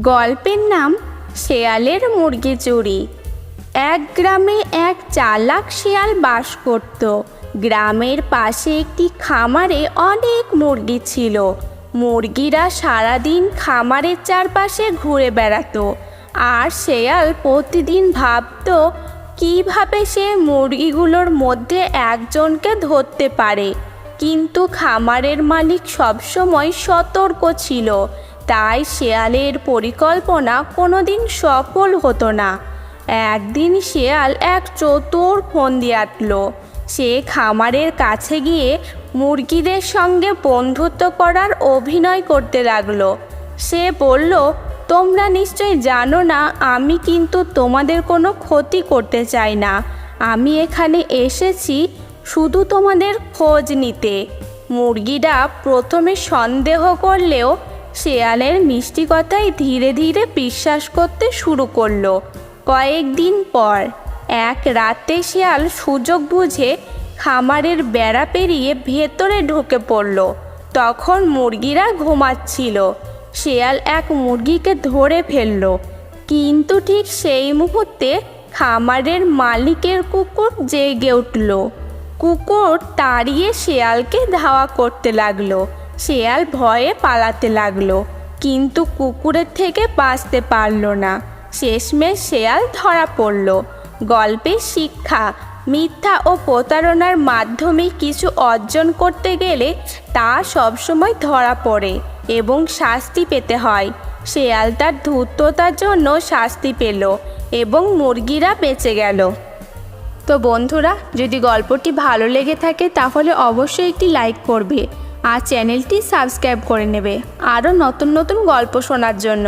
গল্পের নাম শেয়ালের মুরগি চুরি। এক গ্রামে এক চালাক শেয়াল বাস করত। গ্রামের পাশে একটি খামারে অনেক মুরগি ছিল। মুরগিরা সারাদিন খামারের চারপাশে ঘুরে বেড়াতো। আর শেয়াল প্রতিদিন ভাবতো, কীভাবে সে মুরগিগুলোর মধ্যে একজনকে ধরতে পারে? কিন্তু খামারের মালিক সবসময় সতর্ক ছিল। তাই শেয়ালের পরিকল্পনা কোনোদিন সফল হতো না। একদিন শেয়াল এক চতুর ফন্দি আটল। সে খামারের কাছে গিয়ে মুরগিদের সঙ্গে বন্ধুত্ব করার অভিনয় করতে লাগল। সে বলল, তোমরা নিশ্চয় জানো না, আমি কিন্তু তোমাদের কোনো ক্ষতি করতে চাই না। আমি এখানে এসেছি শুধু তোমাদের খোঁজ নিতে। মুরগিরা প্রথমে সন্দেহ করলেও শেয়ালের মিষ্টি কথায় ধীরে ধীরে বিশ্বাস করতে শুরু করল। কয়েকদিন পর এক রাতে শিয়াল সুযোগ বুঝে খামারের বেড়া পেরিয়ে ভেতরে ঢুকে পড়ল। তখন মুরগিরা ঘুমাচ্ছিল। শেয়াল এক মুরগিকে ধরে ফেলল। কিন্তু ঠিক সেই মুহূর্তে খামারের মালিকের কুকুর জেগে উঠল। কুকুর তাড়িয়ে শেয়ালকে ধাওয়া করতে লাগল। শেয়াল ভয়ে পালাতে লাগল, কিন্তু কুকুরের থেকে বাঁচতে পারল না। শেষমেশ শেয়াল ধরা পড়ল। গল্পের শিক্ষা, মিথ্যা ও প্রতারণার মাধ্যমে কিছু অর্জন করতে গেলে তা সবসময় ধরা পড়ে এবং শাস্তি পেতে হয়। শেয়াল তার ধূর্ততার জন্য শাস্তি পেল এবং মুরগিরা বেঁচে গেল। তো বন্ধুরা, যদি গল্পটি ভালো লেগে থাকে তাহলে অবশ্যই একটি লাইক করবে। আর চ্যানেলটি সাবস্ক্রাইব করে নেবে। আরও নতুন নতুন গল্প শোনার জন্য।